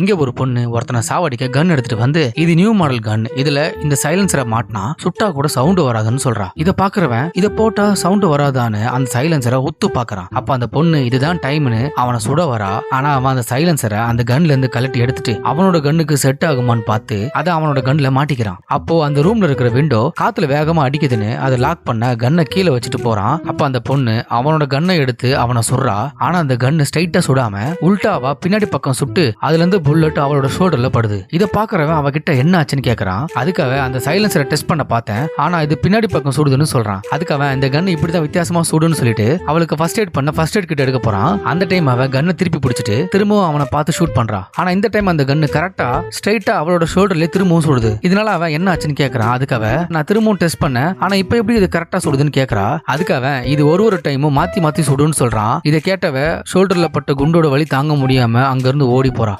இங்க ஒரு பொண்ணு ஒருத்தனை சாவடிக்க கன் எடுத்துட்டு வந்து இது நியூ மாடல் கன் இதுல இந்த சைலன்சரை மாட்டினா சுட்டா கூட சவுண்ட் வராதுன்னு சொல்றா. இதை பாக்குறவன் இதை போட்டா சவுண்ட் வராதான்னு அந்த சைலன்சரை உத்து பாக்குறான். அப்ப அந்த பொண்ணு இதுதான் டைம்னு அவனை சுட வரா. ஆனா அவன் அந்த சைலன்சரை அந்த கன்ல இருந்து கலட்டி எடுத்துட்டு அவனோட கன்னுக்கு செட் ஆகுமான்னு பார்த்து அதை அவனோட கன்ல மாட்டிக்கிறான். அப்போ அந்த ரூம்ல இருக்கிற விண்டோ காத்துல வேகமா அடிக்குதுன்னு அதை லாக் பண்ண கன்னை கீழே வச்சுட்டு போறான். அப்ப அந்த பொண்ணு அவனோட கன்னை எடுத்து அவனை சுடுறா. ஆனா அந்த கன்னு ஸ்ட்ரைட்டா சுடாம உல்டாவா பின்னாடி பக்கம் சுட்டு அதுல இருந்து புல்லட் அவளோட ஷோல்டர்ல படுது. இத பாக்குறவன் அவகிட்ட என்ன ஆச்சுன்னு கேக்குறான். அதுக்காக அந்த சைலன்சரை டெஸ்ட் பண்ண பார்த்தேன். ஆனா இது பின்னாடி பக்கம் சுடுதுன்னு சொல்றான். அதுக்காக இந்த கன் இப்படிதான் வித்தியாசமா சுடுன்னு சொல்லிட்டு அவளுக்கு ஃபர்ஸ்ட் எய்ட் பண்ண ஃபர்ஸ்ட் எய்ட் கிட்ட எடுக்க போறான். அந்த டைம் அவன் கன்னை திருப்பி பிடிச்சிட்டு திரும்பவும் அவனை பார்த்து ஷூட் பண்றான் ஆனா இந்த டைம் அந்த கன்னு கரெக்டா ஸ்ட்ரைட்டா அவளோட ஷோல்டர்ல திரும்பவும் சுடுது. இதனால அவன் என்ன ஆச்சுன்னு கேக்குறான். அதுக்காக நான் திரும்பவும் டெஸ்ட் பண்ணேன். ஆனா இப்போ எப்படி இது கரெக்டா சுடுதுன்னு கேக்குறா. அதுக்காக இது ஒரு ஒரு டைமும் மாத்தி மாத்தி சுடுன்னு சொல்றான். இதை கேட்டவ ஷோல்டர்ல பட்ட குண்டோட வலி தாங்க முடியாம அங்க இருந்து ஓடி போறா.